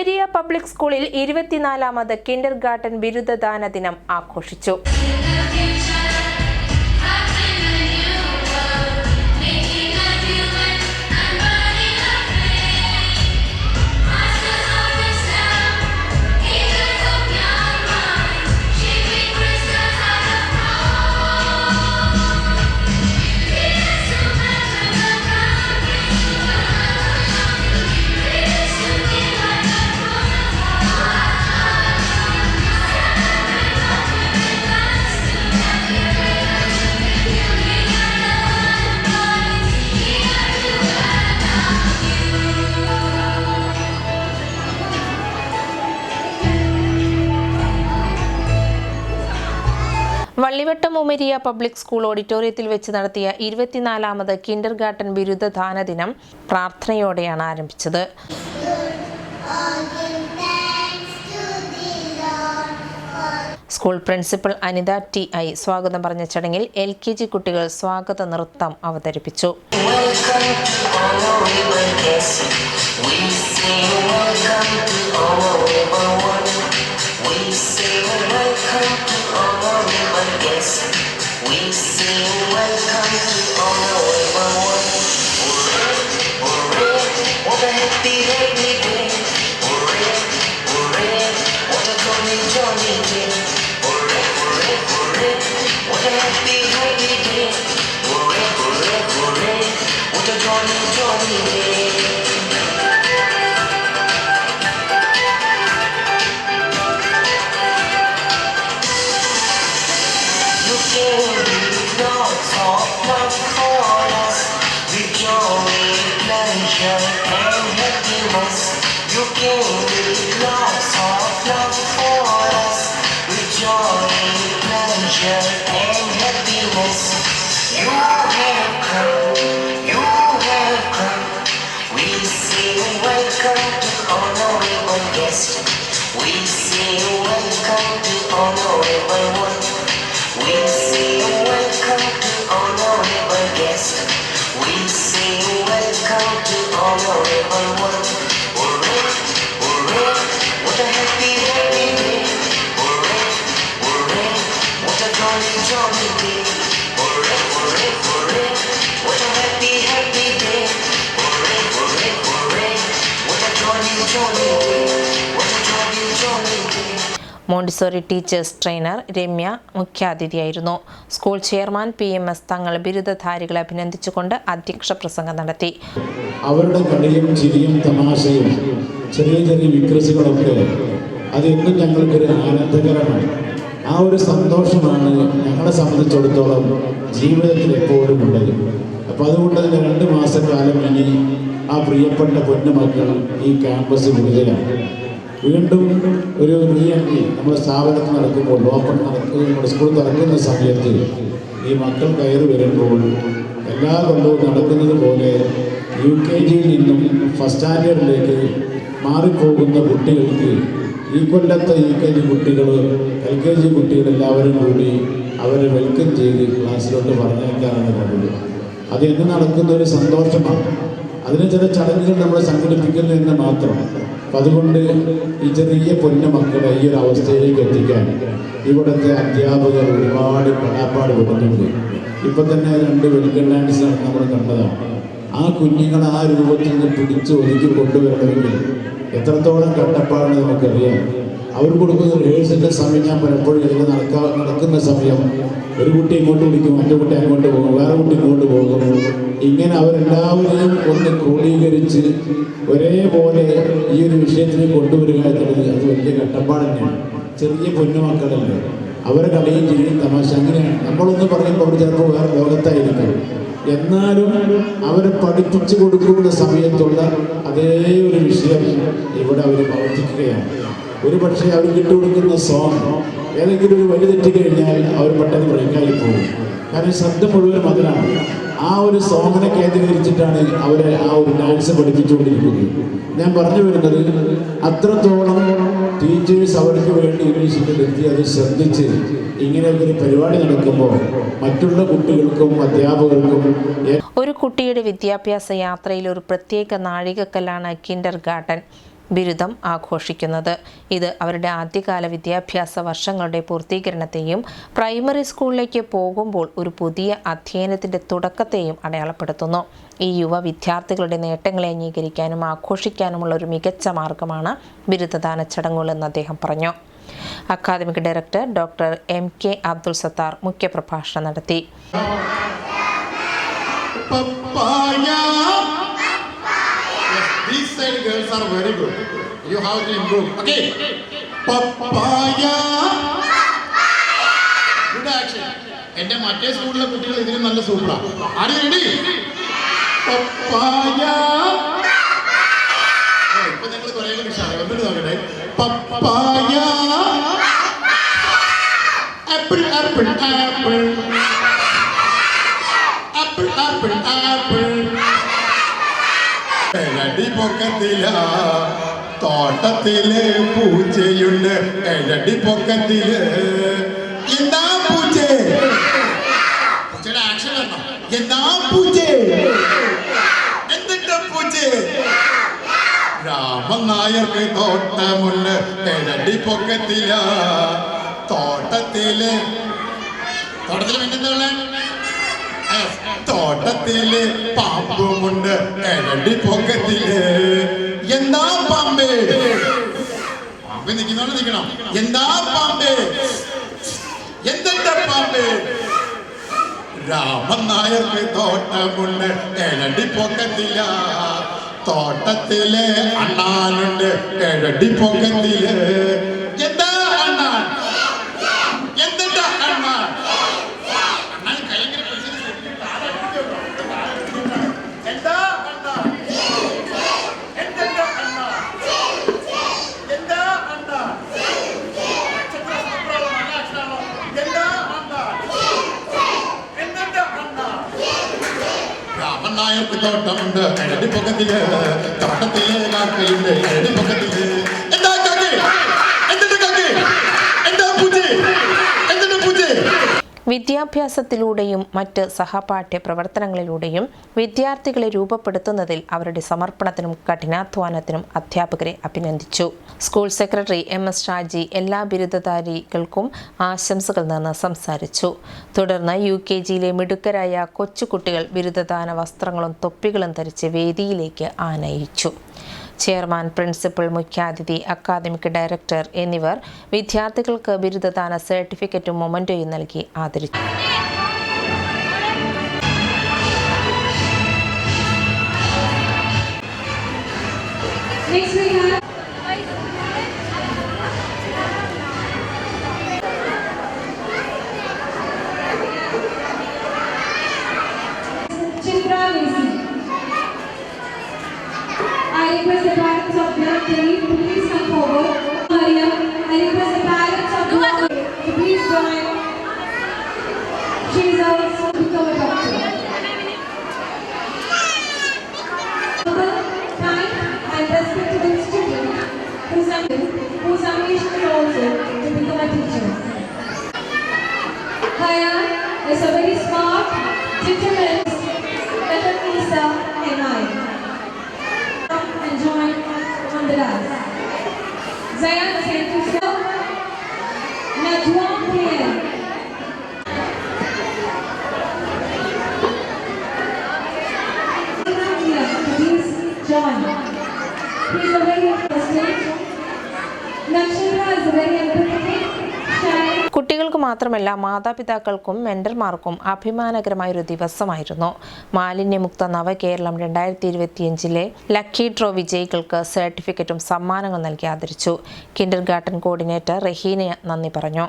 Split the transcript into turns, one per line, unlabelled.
Umariya public സ്കൂളിൽ ഇരുപത്തിനാലാമത് Kinder Garten ബിരുദദാന ദിനം ആഘോഷിച്ചു. വള്ളിവട്ടം ഉമരിയ പബ്ലിക് സ്കൂൾ ഓഡിറ്റോറിയത്തിൽ വെച്ച് നടത്തിയ ഇരുപത്തിനാലാമത് കിൻഡർ ഗാർട്ടൻ ബിരുദദാന ദിനം പ്രാർത്ഥനയോടെയാണ് ആരംഭിച്ചത്. School principal Anitha T I സ്വാഗതം പറഞ്ഞ ചടങ്ങിൽ എൽ കെ ജി കുട്ടികൾ സ്വാഗത നൃത്തം അവതരിപ്പിച്ചു.
place. We see welcome to all Lost or close for us We join and pleasure.
Montessori teachers trainer Ramya മുഖ്യാതിഥിയായിരുന്നു. School chairman P M S Thangal ബിരുദധാരികളെ അഭിനന്ദിച്ചുകൊണ്ട് അധ്യക്ഷ പ്രസംഗം നടത്തി.
അവരുടെ കളിയും ചിരിയും തമാശയും ചെറിയ ചെറിയ വിക്രസുകളൊക്കെ അതെന്നും ഞങ്ങൾക്കൊരു ആനന്ദകരമാണ്. ആ ഒരു സന്തോഷമാണ് ഞങ്ങളെ സംബന്ധിച്ചിടത്തോളം ജീവിതത്തിൽ എപ്പോഴും ഉള്ളത്. അപ്പോൾ അതുകൊണ്ട് തന്നെ രണ്ട് മാസക്കാലം ഇനി ആ പ്രിയപ്പെട്ട പൊന്നുമക്കൾ ഈ ക്യാമ്പസ് മുഴുവനാണ് വീണ്ടും ഒരു റീ എൻട്രി നമ്മുടെ സ്ഥാപനത്തിൽ നടക്കുമ്പോൾ ഓപ്പൺ നടക്കുന്ന നമ്മുടെ സ്കൂൾ തുറക്കുന്ന സമയത്ത് ഈ മക്കൾ കയറി വരുമ്പോൾ എല്ലാ കൊല്ലവും നടക്കുന്നത് പോലെ യു കെ ജിയിൽ നിന്നും ഫസ്റ്റ് സ്റ്റാൻഡേർഡിലേക്ക് മാറിപ്പോകുന്ന കുട്ടികൾക്ക് ഈ കൊല്ലത്തെ യു കെ ജി കുട്ടികൾ എൽ കെ ജി കുട്ടികൾ എല്ലാവരും കൂടി അവരെ വെൽക്കം ചെയ്ത് ക്ലാസ്സിലോട്ട് പറഞ്ഞേക്കാനാണ് പതിവ്. അത് എന്ന് നടക്കുന്ന ഒരു സന്തോഷമാണ്. അതിന് ചില ചടങ്ങുകൾ നമ്മൾ സംഘടിപ്പിക്കുന്നു എന്ന് മാത്രം. അപ്പം അതുകൊണ്ട് ഈ ചെറിയ പൊന്ന മക്കളെ ഈ ഒരു അവസ്ഥയിലേക്ക് എത്തിക്കാൻ ഇവിടുത്തെ അധ്യാപകർ ഒരുപാട് പടാപ്പാട് വിടുന്നുണ്ട് ഇപ്പം തന്നെ രണ്ട് വെൽക്കം ഡാൻസ് നമ്മൾ കണ്ടതാണ്. ആ കുഞ്ഞുങ്ങളെ ആ രൂപത്തിൽ നിന്ന് പിടിച്ച് ഒതുക്കി കൊണ്ടുവരണമെങ്കിൽ എത്രത്തോളം കട്ടപ്പാടെന്ന് നമുക്കറിയാം അവർ കൊടുക്കുന്ന റിഹേഴ്സലിന്റെ സമയം ഞാൻ പലപ്പോഴും ഇതിൽ നടക്കാ നടക്കുന്ന സമയം ഒരു കുട്ടി ഇങ്ങോട്ട് വിളിക്കും മറ്റു കുട്ടി അങ്ങോട്ട് പോകും വേറെ കുട്ടി ഇങ്ങോട്ട് പോകും. ഇങ്ങനെ അവരെല്ലാവരെയും ഒന്ന് ക്രോഡീകരിച്ച് ഒരേപോലെ ഈ ഒരു വിഷയത്തിന് കൊണ്ടുവരിക എന്നുള്ളത് അത് വലിയ കട്ടപ്പാട് തന്നെയാണ്. ചെറിയ പൊന്നുമക്കളല്ലേ അവരെ കളിയും ചിരിയും തമാശ അങ്ങനെയാണ് നമ്മളൊന്ന് പറയുമ്പോൾ അവർ ചിലപ്പോൾ വേറെ ലോകത്തായിരിക്കും. എന്നാലും അവരെ പഠിപ്പിച്ചു കൊടുക്കുന്ന സമയത്തുള്ള അതേ ഒരു വിഷയം ഇവിടെ അവർ പ്രവർത്തിക്കുകയാണ് ഒരു പക്ഷേ അവർ കിട്ടുകൊടുക്കുന്ന സോങ് ഏതെങ്കിലും ഒരു വഴി തെറ്റി കഴിഞ്ഞാൽ അവർ പെട്ടെന്ന് ബ്രേക്കായി പോകും. കാരണം ശബ്ദം മുഴുവൻ അതിനാണ് ആ ഒരു സോങ്ങിനെ കേന്ദ്രീകരിച്ചിട്ടാണ് അവരെ ആ ഒരു ഡാൻസ് പഠിപ്പിച്ചുകൊണ്ടിരിക്കുന്നത്. ഞാൻ പറഞ്ഞു വരുന്നത് അത്രത്തോളം ടീച്ചേഴ്സ് അവർക്ക് വേണ്ടി വ്യക്തി അത് ശ്രദ്ധിച്ച് ഇങ്ങനെ ഒരു പരിപാടി നടക്കുമ്പോൾ മറ്റുള്ള കുട്ടികൾക്കും അധ്യാപകർക്കും
ഒരു കുട്ടിയുടെ വിദ്യാഭ്യാസ യാത്രയിൽ ഒരു പ്രത്യേക നാഴികക്കല്ലാണ് കിൻഡർ ഗാർഡൻ ബിരുദം ആഘോഷിക്കുന്നത്. ഇത് അവരുടെ ആദ്യകാല വിദ്യാഭ്യാസ വർഷങ്ങളുടെ പൂർത്തീകരണത്തെയും പ്രൈമറി സ്കൂളിലേക്ക് പോകുമ്പോൾ ഒരു പുതിയ അധ്യയനത്തിന്റെ തുടക്കത്തെയും അടയാളപ്പെടുത്തുന്നു. ഈ യുവ വിദ്യാർത്ഥികളുടെ നേട്ടങ്ങളെ അംഗീകരിക്കാനും ആഘോഷിക്കാനുമുള്ള ഒരു മികച്ച മാർഗമാണ് ബിരുദദാന ചടങ്ങുകളെന്ന് അദ്ദേഹം പറഞ്ഞു. Academic director doctor M. K. Abdul Sathar മുഖ്യപ്രഭാഷണം നടത്തി.
These side girls are very good. You have to improve. Okay. Papaya. Good action. എന്റെ മറ്റേ സ്കൂളിലെ കുട്ടികൾ ഇതിനും നല്ല സൂപ്പറാ ആര് റെഡി പപ്പായ ഇപ്പൊ നിങ്ങൾ കുറേ കൂടി എന്നിട്ട് നോക്കട്ടെ പപ്പായ apple apple apple apple apple apple എഴടി തോട്ടത്തിലെ പൂച്ചയുണ്ട്. എഴടി പൊക്കത്തിൽ എന്താ പൂച്ച? ആക്ഷൻ എന്താ പൂച്ച? എന്തിട്ടാ പൂച്ച രാമൻ തോട്ടമുണ്ട്. എഴടിപ്പൊക്കത്തില തോട്ടത്തിലെ. തോട്ടത്തിൽ തോട്ടത്തിൽ പാമ്പുമുണ്ട് കരടി പൊക്കത്തിൽ. എന്താ പാമ്പ്? പാമ്പ് നിൽക്കുന്നോണ്ട് നിൽക്കണം. എന്താ പാമ്പ്? എന്തെന്താ പാമ്പ്? രാമൻ നായർക്ക് തോട്ടമുണ്ട് കരടി പൊക്കത്തില. തോട്ടത്തിലെ അണ്ണാനുണ്ട് കരടി പൊക്കത്തിൽ എന്താ അണ്ണാൻ എന്തെന്താ അണ്ണാൻ അണ്ണാൻ കൈ ഇങ്ങനെ പിടിച്ചിട്ട് എന്താ അണ്ണാ എന്തെന്താ അണ്ണാ എന്താ അണ്ണാ നക്ഷത്ര സൂത്രമുള്ള നല്ല അക്ഷരമാണോ എന്താ അണ്ണാ എന്തെന്താ അണ്ണാ രാമൻ നായർക്ക് തോട്ടമുണ്ട് എഴടി പൊക്കത്തിൽ തോട്ടത്തിൽ കാക്കയുണ്ട് എഴടി പൊക്കത്തിൽ എന്താ കാക്കേ എന്തിന്റെ കാക്കേ എന്താ പൂച്ചേ എന്തിന്റെ പൂച്ചേ
വിദ്യാഭ്യാസത്തിലൂടെയും മറ്റ് സഹപാഠ്യ പ്രവർത്തനങ്ങളിലൂടെയും വിദ്യാർത്ഥികളെ രൂപപ്പെടുത്തുന്നതിൽ അവരുടെ സമർപ്പണത്തിനും കഠിനാധ്വാനത്തിനും അധ്യാപകരെ അഭിനന്ദിച്ചു. School secretary M S Shaji എല്ലാ ബിരുദധാരികൾക്കും ആശംസകൾ നേർന്ന് സംസാരിച്ചു. തുടർന്ന് യു കെ ജിയിലെ മിടുക്കരായ കൊച്ചുകുട്ടികൾ ബിരുദദാന വസ്ത്രങ്ങളും തൊപ്പികളും ധരിച്ച് വേദിയിലേക്ക് ആനയിച്ചു. ചെയർമാൻ പ്രിൻസിപ്പൽ മുഖ്യാതിഥി അക്കാദമിക് ഡയറക്ടർ എന്നിവർ വിദ്യാർത്ഥികൾക്ക് ബിരുദദാന സർട്ടിഫിക്കറ്റും മൊമന്റോയും നൽകി ആദരിച്ചു.
Next we have She deserves to become a doctor. Kind and student is also to become a teacher. Is a very smart, Join. He's a very interesting. Nakshatra is very empathetic,
കുട്ടികൾക്ക് മാത്രമല്ല മാതാപിതാക്കൾക്കും മെന്റർമാർക്കും അഭിമാനകരമായൊരു ദിവസമായിരുന്നു മാലിന്യമുക്ത നവകേരളം രണ്ടായിരത്തി ഇരുപത്തിയഞ്ചിലെ lucky draw വിജയികൾക്ക് സർട്ടിഫിക്കറ്റും സമ്മാനങ്ങളും നൽകി ആദരിച്ചു കിൻഡർ ഗാർട്ടൻ കോർഡിനേറ്റർ റഹീന നന്ദി പറഞ്ഞു